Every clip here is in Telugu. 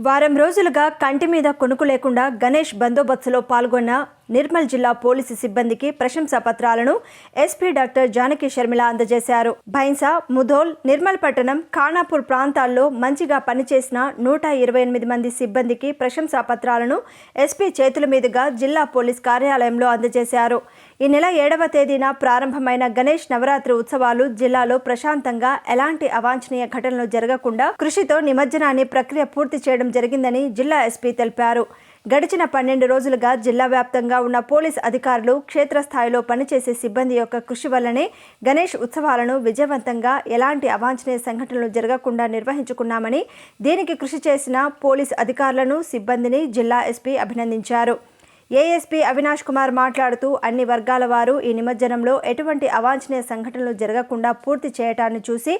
వారం రోజులుగా కంటి మీద కొనుకు లేకుండా గణేష్ బందోబస్తులో పాల్గొన్న నిర్మల్ జిల్లా పోలీసు సిబ్బందికి ప్రశంసా పత్రాలను ఎస్పీ డాక్టర్ జానకి షర్మిల అందజేశారు. భైన్సా ముధోల్ నిర్మల్ పట్టణం ఖానాపూర్ ప్రాంతాల్లో మంచిగా పనిచేసిన నూట ఇరవై ఎనిమిది మంది సిబ్బందికి ప్రశంసా పత్రాలను ఎస్పీ చేతుల మీదుగా జిల్లా పోలీస్ కార్యాలయంలో అందజేశారు. ఈ నెల ఏడవ తేదీన ప్రారంభమైన గణేష్ నవరాత్రి ఉత్సవాలు జిల్లాలో ప్రశాంతంగా ఎలాంటి అవాంఛనీయ ఘటనలు జరగకుండా కృషితో నిమజ్జనాన్ని ప్రక్రియ పూర్తి చేయడం జరిగిందని జిల్లా ఎస్పీ తెలిపారు. గడిచిన పన్నెండు రోజులుగా జిల్లా వ్యాప్తంగా ఉన్న పోలీస్ అధికారులు క్షేత్రస్థాయిలో పనిచేసే సిబ్బంది యొక్క కృషి వల్లనే గణేష్ ఉత్సవాలను విజయవంతంగా ఎలాంటి అవాంఛనీయ సంఘటనలు జరగకుండా నిర్వహించుకున్నామని దీనికి కృషి చేసిన పోలీస్ అధికారులను సిబ్బందిని జిల్లా ఎస్పీ అభినందించారు. ఏఎస్పీ అవినాష్ కుమార్ మాట్లాడుతూ అన్ని వర్గాల వారు ఈ నిమజ్జనంలో ఎటువంటి అవాంఛనీయ సంఘటనలు జరగకుండా పూర్తి చేయటాన్ని చూసి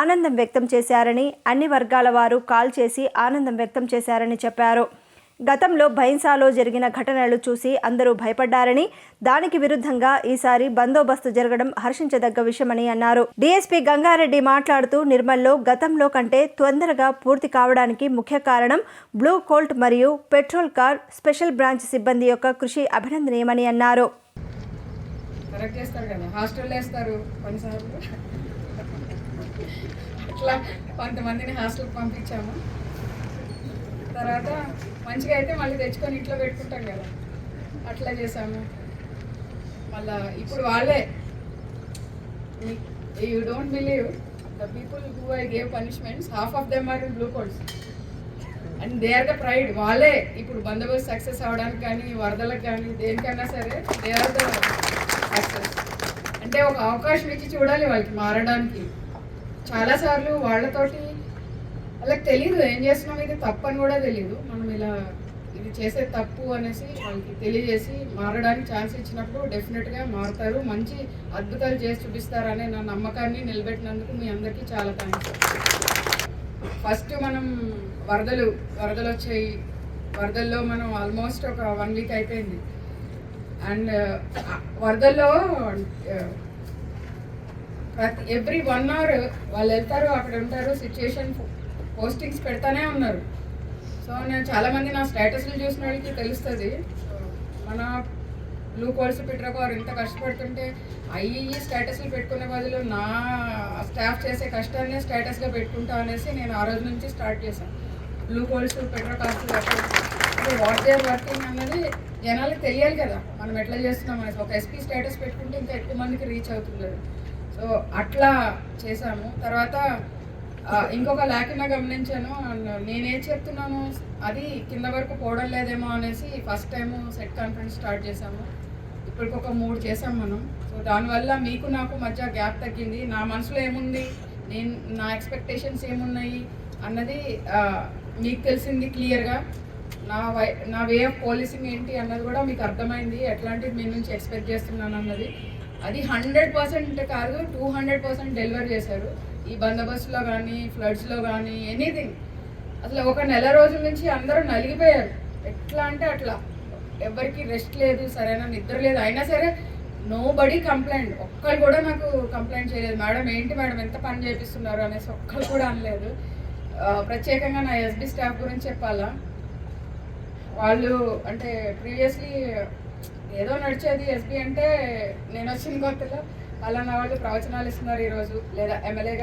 ఆనందం వ్యక్తం చేశారని అన్ని వర్గాల వారు కాల్ చేసి ఆనందం వ్యక్తం చేశారని చెప్పారు. గతంలో భైన్సాలో జరిగిన ఘటనలు చూసి అందరూ భయపడ్డారని దానికి విరుద్ధంగా ఈసారి బందోబస్తు జరగడం హర్షించదగ్గ విషయమని అన్నారు. డీఎస్పీ గంగారెడ్డి మాట్లాడుతూ నిర్మల్లో గతంలో కంటే తొందరగా పూర్తి కావడానికి ముఖ్య కారణం బ్లూ కోల్ట్ మరియు పెట్రోల్ కార్ స్పెషల్ బ్రాంచ్ సిబ్బంది యొక్క కృషి అభినందనీయమని అన్నారు. అట్లా కొంతమందిని హాస్టల్కి పంపించాము. తర్వాత మంచిగా అయితే మళ్ళీ తెచ్చుకొని ఇంట్లో పెట్టుకుంటాం కదా. అట్లా చేసాము మళ్ళా ఇప్పుడు వాళ్ళే. You don't believe the people who I gave punishments half of them are in blue codes and they are the pride వాళ్ళే. ఇప్పుడు బందోబస్తు సక్సెస్ అవడానికి కానీ వరదలకు కానీ దేనికైనా సరే దే ఆర్ ద సక్సెస్ అంటే ఒక అవకాశం ఇచ్చి చూడాలి వాళ్ళకి మారడానికి. చాలాసార్లు వాళ్ళతోటి వాళ్ళకి తెలియదు ఏం చేస్తున్నాం ఇది తప్పు అని కూడా తెలియదు మనం ఇలా ఇది చేసే తప్పు అనేసి వాళ్ళకి తెలియజేసి మారడానికి ఛాన్స్ ఇచ్చినప్పుడు డెఫినెట్గా మారుతారు. మంచి అద్భుతాలు చేసి చూపిస్తారనే నా నమ్మకాన్ని నిలబెట్టినందుకు మీ అందరికీ చాలా థ్యాంక్స్ ఫస్ట్ మనం వరదలు వరదలు వచ్చాయి. వరదల్లో మనం ఆల్మోస్ట్ ఒక వన్ వీక్ అయిపోయింది. అండ్ వరదల్లో ప్రతి ఎవ్రీ వన్ అవర్ వాళ్ళు వెళ్తారు అక్కడ ఉంటారు సిచ్యుయేషన్ పోస్టింగ్స్ పెడతానే ఉన్నారు. సో నేను చాలామంది నా స్టేటస్లు చూసిన వాళ్ళకి తెలుస్తుంది. మన బ్లూ కోల్స్ పిట్రకోర్ ఇంత కష్టపడుతుంటే అయ్యి స్టేటస్లు పెట్టుకునే బదులు నా స్టాఫ్ చేసే కష్టాన్ని స్టేటస్గా పెట్టుకుంటా అనేసి నేను ఆ రోజు నుంచి స్టార్ట్ చేశాను బ్లూ కోల్స్ పెట్రోకాస్ట్ వాట్ దే వర్కింగ్ అన్నది జనాలకు తెలియాలి కదా. మనం ఎట్లా చేస్తున్నాం అనేసి. ఒక ఎస్పీ స్టేటస్ పెట్టుకుంటే ఇంకా ఎక్కువ మందికి రీచ్ అవుతుంది సో అట్లా చేశాము. తర్వాత ఇంకొక లేకుండా గమనించాను. అండ్ నేనేం చెప్తున్నాను అది కింద వరకు పోవడం లేదేమో అనేసి first time set conference start చేశాము. ఇప్పటికి ఒక మూడు చేసాం మనం. సో దానివల్ల మీకు నాకు మధ్య గ్యాప్ తగ్గింది. నా మనసులో ఏముంది? నేను నా ఎక్స్పెక్టేషన్స్ ఏమున్నాయి? అన్నది మీకు తెలిసింది క్లియర్గా. నా వై నా వే ఆఫ్ పోలీసింగ్ ఏంటి అన్నది కూడా మీకు అర్థమైంది. ఎట్లాంటిది మీ నుంచి ఎక్స్పెక్ట్ చేస్తున్నాను అన్నది అది హండ్రెడ్ పర్సెంట్ కాదు టూ హండ్రెడ్ పర్సెంట్ డెలివర్ చేశారు. ఈ బందోబస్తులో కానీ ఫ్లడ్స్లో కానీ ఎనీథింగ్. అసలు ఒక నెల రోజుల నుంచి అందరూ నలిగిపోయారు. ఎట్లా అంటే అట్లా. ఎవరికి రెస్ట్ లేదు సరైన నిద్ర లేదు. అయినా సరే నో బడీ కంప్లైంట్ ఒక్కరు కూడా నాకు కంప్లైంట్ చేయలేదు. మేడం ఏంటి మేడం ఎంత పని చేపిస్తున్నారు? అనేసి ఒక్కరు కూడా అనలేదు. ప్రత్యేకంగా నా ఎస్బీ స్టాఫ్ గురించి చెప్పాలా? వాళ్ళు అంటే ప్రీవియస్లీ ఏదో నడిచేది ఎస్పీ అంటే నేను వచ్చిన కొత్తలో అలా నా వాళ్ళు ప్రవచనాలు ఇస్తున్నారు ఈరోజు లేదా ఎమ్మెల్యేగా